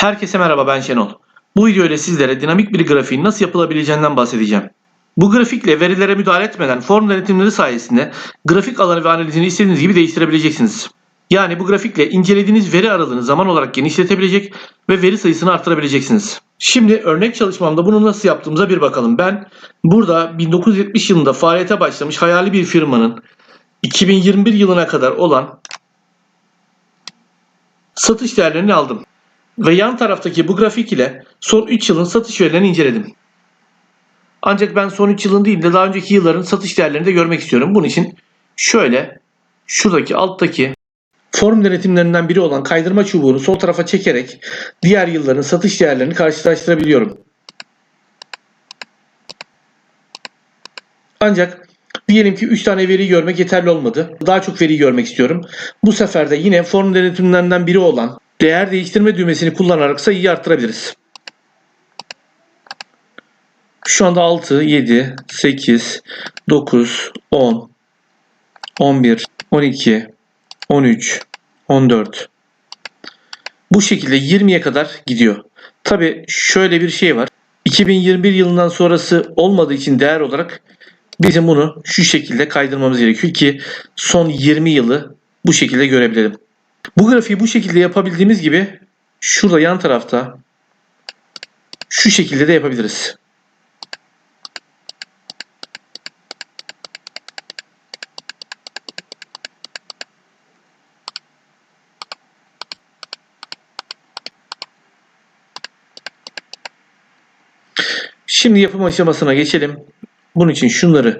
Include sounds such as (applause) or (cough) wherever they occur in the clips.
Herkese merhaba ben Şenol. Bu videoyla sizlere dinamik bir grafiğin nasıl yapılabileceğinden bahsedeceğim. Bu grafikle verilere müdahale etmeden form denetimleri sayesinde grafik alanı ve analizini istediğiniz gibi değiştirebileceksiniz. Yani bu grafikle incelediğiniz veri aralığını zaman olarak genişletebilecek ve veri sayısını artırabileceksiniz. Şimdi örnek çalışmamda bunu nasıl yaptığımıza bir bakalım. Ben burada 1970 yılında faaliyete başlamış hayali bir firmanın 2021 yılına kadar olan satış değerlerini aldım. Ve yan taraftaki bu grafik ile son 3 yılın satış verilerini inceledim. Ancak ben son 3 yılın değil de daha önceki yılların satış değerlerini de görmek istiyorum. Bunun için şöyle şuradaki alttaki form denetimlerinden biri olan kaydırma çubuğunu sol tarafa çekerek diğer yılların satış değerlerini karşılaştırabiliyorum. Ancak diyelim ki 3 tane veriyi görmek yeterli olmadı. Daha çok veriyi görmek istiyorum. Bu sefer de yine form denetimlerinden biri olan değer değiştirme düğmesini kullanarak sayıyı arttırabiliriz. Şu anda 6, 7, 8, 9, 10, 11, 12, 13, 14. Bu şekilde 20'ye kadar gidiyor. Tabi şöyle bir şey var. 2021 yılından sonrası olmadığı için değer olarak bizim bunu şu şekilde kaydırmamız gerekiyor ki son 20 yılı bu şekilde görebilelim. Bu grafiği bu şekilde yapabildiğimiz gibi şurada yan tarafta şu şekilde de yapabiliriz. Şimdi yapım aşamasına geçelim. Bunun için şunları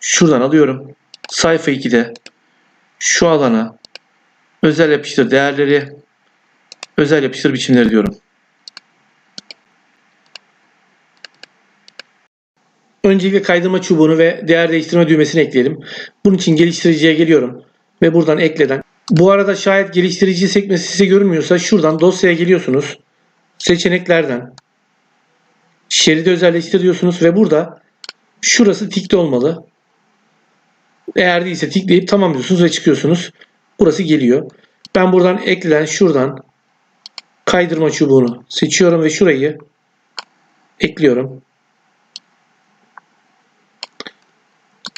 şuradan alıyorum. Sayfa 2'de şu alana özel yapıştır değerleri özel yapıştır biçimleri diyorum. Öncelikle kaydırma çubuğunu ve değer değiştirme düğmesini ekleyelim. Bunun için geliştiriciye geliyorum ve buradan ekleden. Bu arada şayet geliştirici sekmesi size görünmüyorsa şuradan dosyaya geliyorsunuz. Seçeneklerden şeridi özelleştir diyorsunuz ve burada şurası tikli olmalı. Eğer değilse tikleyip tamam diyorsunuz ve çıkıyorsunuz. Burası geliyor. Ben buradan eklenen şuradan kaydırma çubuğunu seçiyorum ve şurayı ekliyorum.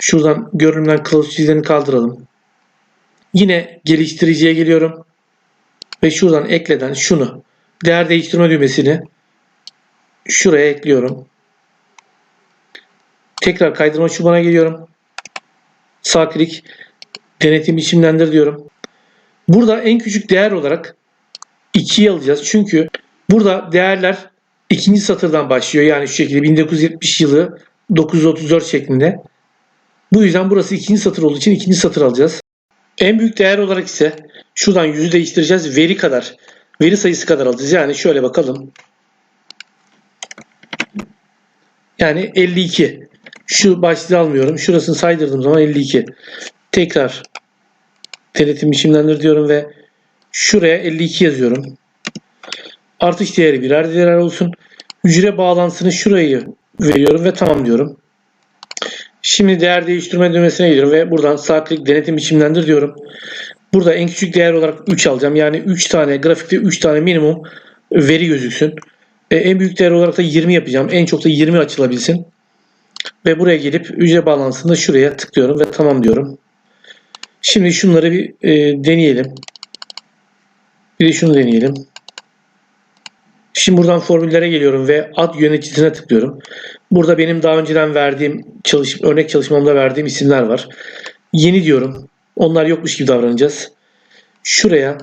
Şuradan görünümden kılavuz çizgilerini kaldıralım. Yine geliştiriciye geliyorum. Ve şuradan ekleden şunu değer değiştirme düğmesini şuraya ekliyorum. Tekrar kaydırma çubuğuna geliyorum. Sağ klik denetim biçimlendir diyorum. Burada en küçük değer olarak 2'yi alacağız. Çünkü burada değerler ikinci satırdan başlıyor. Yani şu şekilde 1970 yılı 934 şeklinde. Bu yüzden burası ikinci satır olduğu için ikinci satır alacağız. En büyük değer olarak ise şuradan yüzü değiştireceğiz. Veri kadar, veri sayısı kadar alacağız. Yani şöyle bakalım. Yani 52. Şu başlığı almıyorum. Şurasını saydırdığım zaman 52. Tekrar denetim biçimlendir diyorum ve şuraya 52 yazıyorum. Artış değeri birer değer olsun. Hücre bağlantısını şurayı veriyorum ve tamam diyorum. Şimdi değer değiştirme düğmesine gidiyorum ve buradan sağ klik denetim biçimlendir diyorum. Burada en küçük değer olarak 3 alacağım. Yani 3 tane grafikte 3 tane minimum veri gözüksün. E, en büyük değer olarak da 20 yapacağım. En çok da 20 açılabilsin. Ve buraya gelip hücre bağlantısında şuraya tıklıyorum ve tamam diyorum. Şimdi şunları bir e, deneyelim. Bir de şunu deneyelim. Şimdi buradan formüllere geliyorum ve ad yöneticisine tıklıyorum. Burada benim daha önceden verdiğim çalış örnek çalışmamda verdiğim isimler var. Yeni diyorum. Onlar yokmuş gibi davranacağız. Şuraya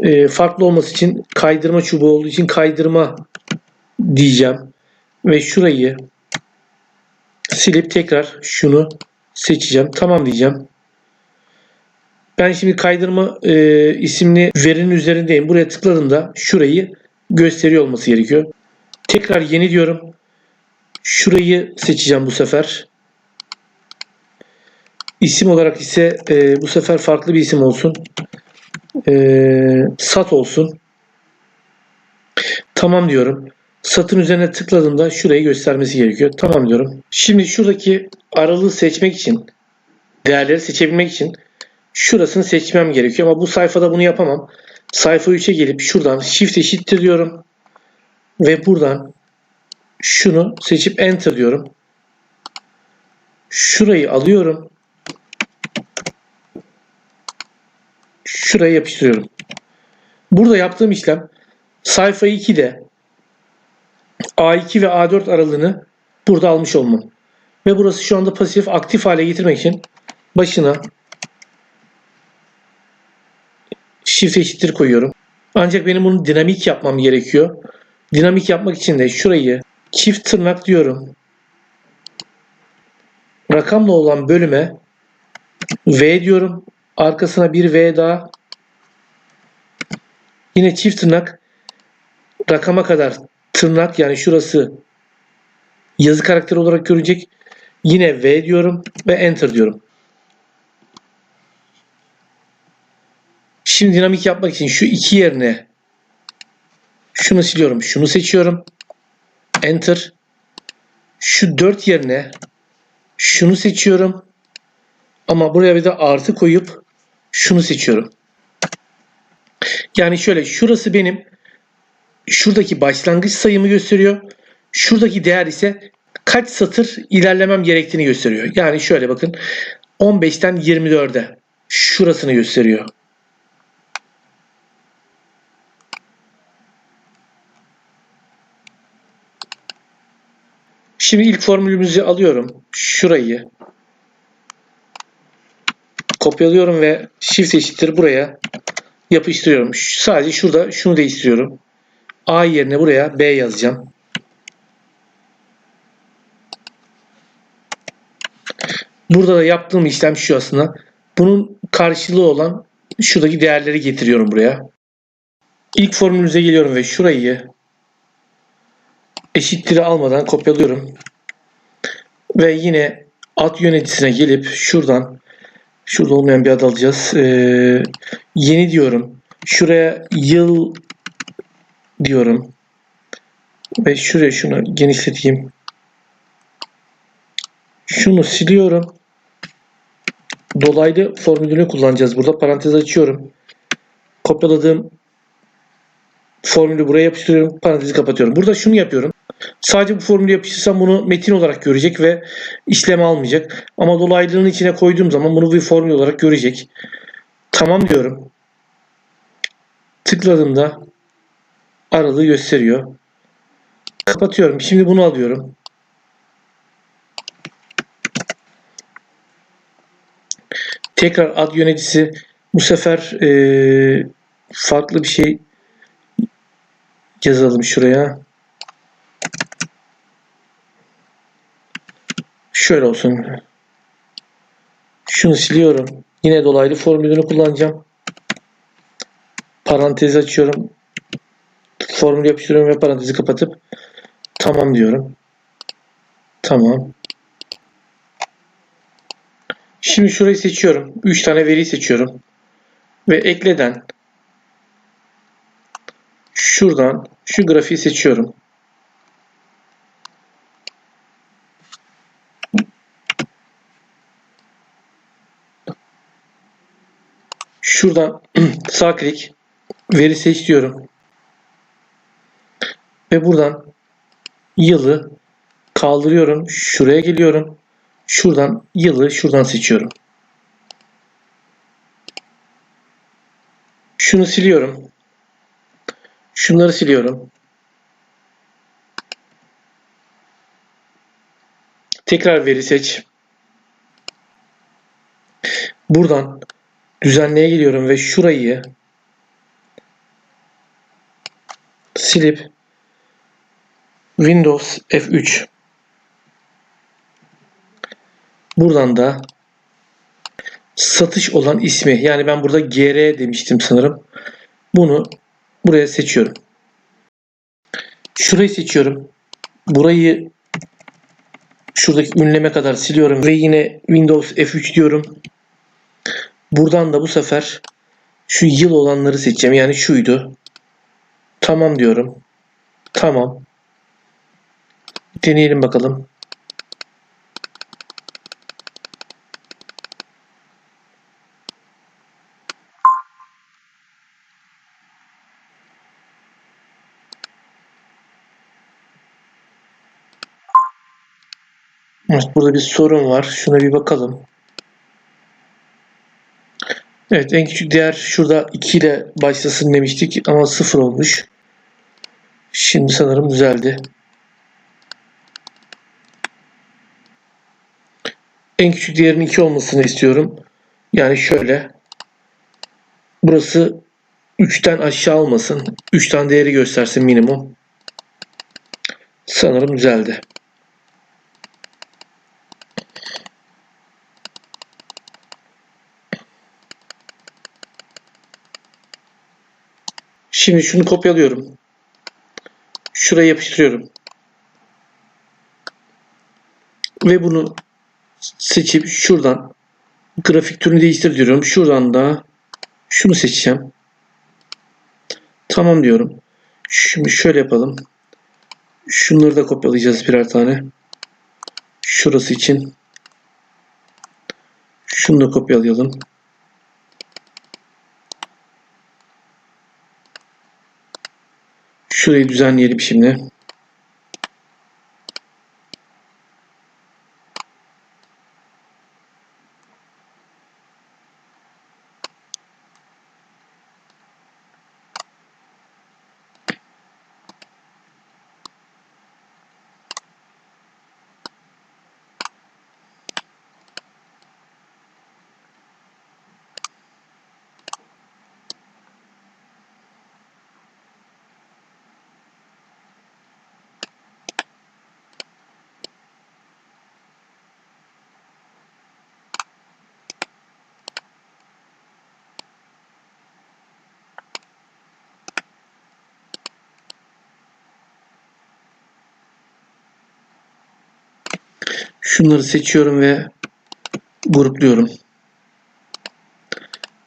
e, farklı olması için kaydırma çubuğu olduğu için kaydırma diyeceğim. Ve şurayı silip tekrar şunu seçeceğim. Tamam diyeceğim. Ben şimdi kaydırma e, isimli verinin üzerindeyim. Buraya tıkladığımda şurayı gösteriyor olması gerekiyor. Tekrar yeni diyorum. Şurayı seçeceğim bu sefer. İsim olarak ise e, bu sefer farklı bir isim olsun. E, sat olsun. Tamam diyorum. Satın üzerine tıkladığımda şurayı göstermesi gerekiyor. Tamam diyorum. Şimdi şuradaki aralığı seçmek için değerleri seçebilmek için şurasını seçmem gerekiyor ama bu sayfada bunu yapamam. Sayfa 3'e gelip şuradan shift eşittir diyorum. Ve buradan şunu seçip enter diyorum. Şurayı alıyorum. Şuraya yapıştırıyorum. Burada yaptığım işlem sayfa 2'de A2 ve A4 aralığını burada almış olmam. Ve burası şu anda pasif aktif hale getirmek için başına shift eşittir koyuyorum. Ancak benim bunu dinamik yapmam gerekiyor. Dinamik yapmak için de şurayı çift tırnak diyorum. Rakamla olan bölüme V diyorum. Arkasına bir V daha. Yine çift tırnak rakama kadar tırnak yani şurası yazı karakteri olarak görecek. Yine V diyorum ve Enter diyorum. Şimdi dinamik yapmak için şu iki yerine şunu siliyorum. Şunu seçiyorum. Enter. Şu dört yerine şunu seçiyorum. Ama buraya bir de artı koyup şunu seçiyorum. Yani şöyle şurası benim şuradaki başlangıç sayımı gösteriyor. Şuradaki değer ise kaç satır ilerlemem gerektiğini gösteriyor. Yani şöyle bakın 15'ten 24'e şurasını gösteriyor. Şimdi ilk formülümüzü alıyorum. Şurayı kopyalıyorum ve shift eşittir buraya yapıştırıyorum. Sadece şurada şunu değiştiriyorum. A yerine buraya B yazacağım. Burada da yaptığım işlem şu aslında. Bunun karşılığı olan şuradaki değerleri getiriyorum buraya. İlk formülümüze geliyorum ve şurayı eşittir'i almadan kopyalıyorum. Ve yine ad yöneticisine gelip şuradan şurada olmayan bir ad alacağız. Ee, yeni diyorum. Şuraya yıl diyorum. Ve şuraya şunu genişleteyim. Şunu siliyorum. Dolaylı formülünü kullanacağız burada. Parantez açıyorum. Kopyaladığım formülü buraya yapıştırıyorum. Parantezi kapatıyorum. Burada şunu yapıyorum. Sadece bu formülü yapıştırsam bunu metin olarak görecek ve işlem almayacak. Ama dolaylının içine koyduğum zaman bunu bir formül olarak görecek. Tamam diyorum. Tıkladığımda aralığı gösteriyor. Kapatıyorum. Şimdi bunu alıyorum. Tekrar ad yöneticisi bu sefer e, farklı bir şey yazalım şuraya. Şöyle olsun. Şunu siliyorum. Yine dolaylı formülünü kullanacağım. Parantezi açıyorum. Formül yapıştırıyorum ve parantezi kapatıp tamam diyorum. Tamam. Şimdi şurayı seçiyorum. 3 tane veri seçiyorum. Ve ekleden şuradan şu grafiği seçiyorum. Şuradan (clears throat) sağ klik veri seç diyorum. Ve buradan yılı kaldırıyorum. Şuraya geliyorum. Şuradan yılı şuradan seçiyorum. Şunu siliyorum. Şunları siliyorum. Tekrar veri seç. Buradan düzenleye geliyorum ve şurayı silip Windows F3 buradan da satış olan ismi yani ben burada GR demiştim sanırım. Bunu buraya seçiyorum. Şurayı seçiyorum. Burayı şuradaki ünleme kadar siliyorum ve yine Windows F3 diyorum. Buradan da bu sefer şu yıl olanları seçeceğim. Yani şuydu. Tamam diyorum. Tamam. Deneyelim bakalım. Evet, burada bir sorun var. Şuna bir bakalım. Evet en küçük değer şurada 2 ile başlasın demiştik ama 0 olmuş. Şimdi sanırım düzeldi. En küçük değerin 2 olmasını istiyorum. Yani şöyle. Burası 3'ten aşağı olmasın. 3 tane değeri göstersin minimum. Sanırım düzeldi. Şimdi şunu kopyalıyorum. Şuraya yapıştırıyorum. Ve bunu seçip şuradan grafik türünü değiştir diyorum. Şuradan da şunu seçeceğim. Tamam diyorum. Şimdi şöyle yapalım. Şunları da kopyalayacağız birer tane. Şurası için. Şunu da kopyalayalım. Şurayı düzenleyelim şimdi. Şunları seçiyorum ve grupluyorum.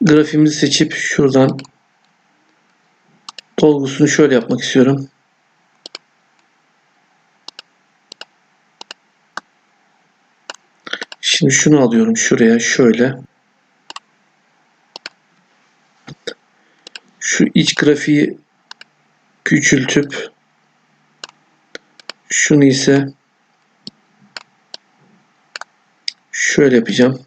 Grafimizi seçip şuradan dolgusunu şöyle yapmak istiyorum. Şimdi şunu alıyorum şuraya şöyle. Şu iç grafiği küçültüp şunu ise şöyle yapacağım.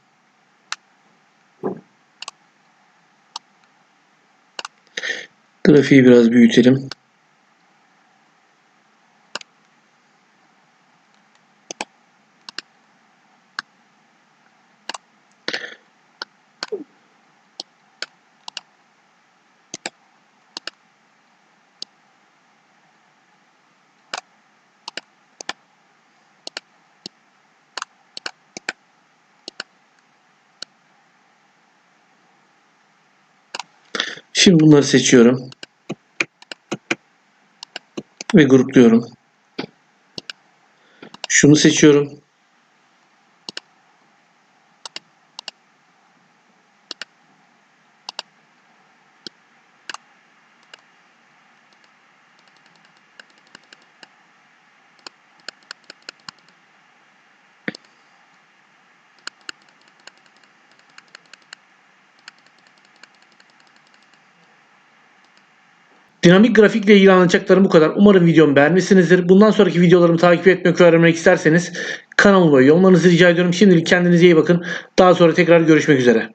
Grafiği biraz büyütelim. Şimdi bunları seçiyorum. Ve grupluyorum. Şunu seçiyorum. Dinamik grafikle ilgili anlatacaklarım bu kadar. Umarım videomu beğenmişsinizdir. Bundan sonraki videolarımı takip etmek ve öğrenmek isterseniz kanalıma üye olmanızı rica ediyorum. Şimdilik kendinize iyi bakın. Daha sonra tekrar görüşmek üzere.